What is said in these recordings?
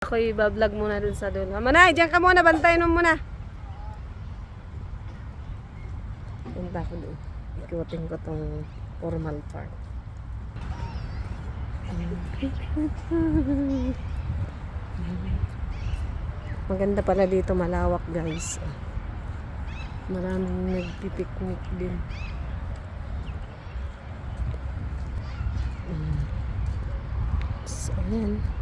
Ako'y bablog muna dun sa dulo. Manay, diyan ka muna. Bantayan mo muna. Punta ko doon. Ikutin ko tong formal part. Maganda pala dito, malawak guys. Maraming nagpipiknik din. Mm. So, ayan.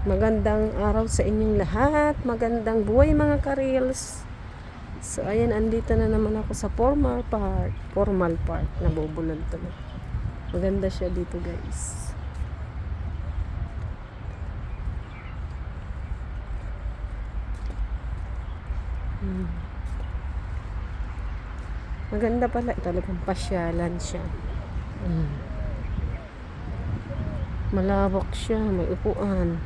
Magandang araw sa inyong lahat. Magandang buhay mga karils. So, ayan, andito na naman ako sa formal part. Formal part. Nabubulan tuloy. Maganda siya dito, guys. Hmm. Maganda pala. Talagang pasyalan siya. Hmm. Malawak siya. May upuan.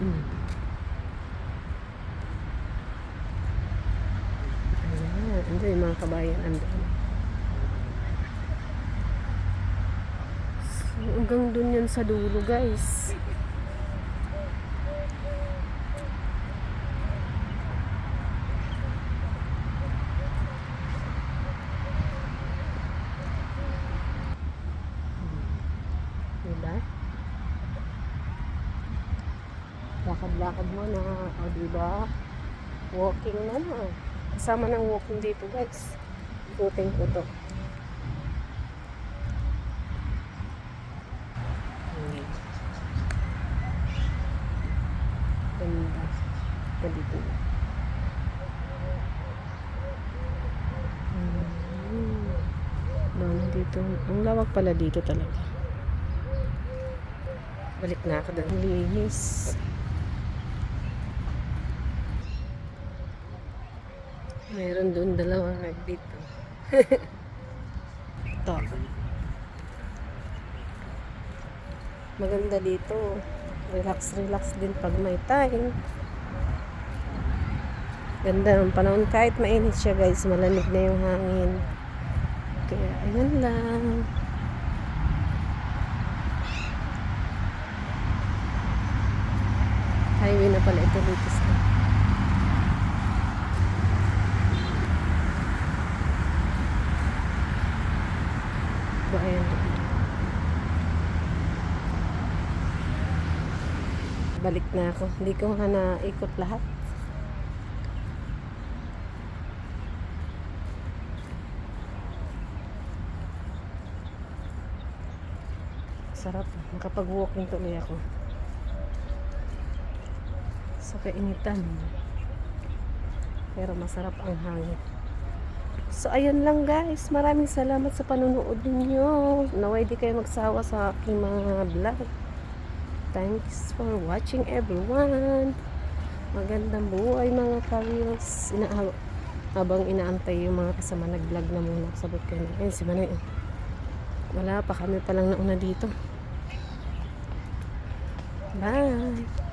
Hmm. Ayan. Ando yung mga kabayan. Ando. So, hanggang dun yan sa dulo, guys. Diba? Lakad-lakad mo na. O, diba? Walking na na. Kasama ng walking dito, guys. Ikutin ko to. Ganda. Ganito. Hmm. Dami dito. Ang lawak pala dito talaga. Balik na ako doon. Linis. Mayroon doon dalawang rag dito. Ito. Maganda dito. Relax, relax din pag may time. Ganda ng panahon. Kahit mainit siya guys, malamig na yung hangin. Kaya ayan lang. Highway na pala ito dito sa ba ayan. Balik na ako. Hindi ko nga naikot lahat. Sarap. Makapag walking tuloy ako. Sa kainitan. Pero masarap ang hangin So, ayun lang guys. Maraming salamat sa panonood ninyo. Naway di kayo magsawa sa aking mga vlog. Thanks for watching everyone. Magandang buhay mga karils. Ina habang inaantay yung mga kasama nag-vlog na muna. Sabot ko na. Ayun si Manay. oh. Wala pa kami palang nauna dito. Bye!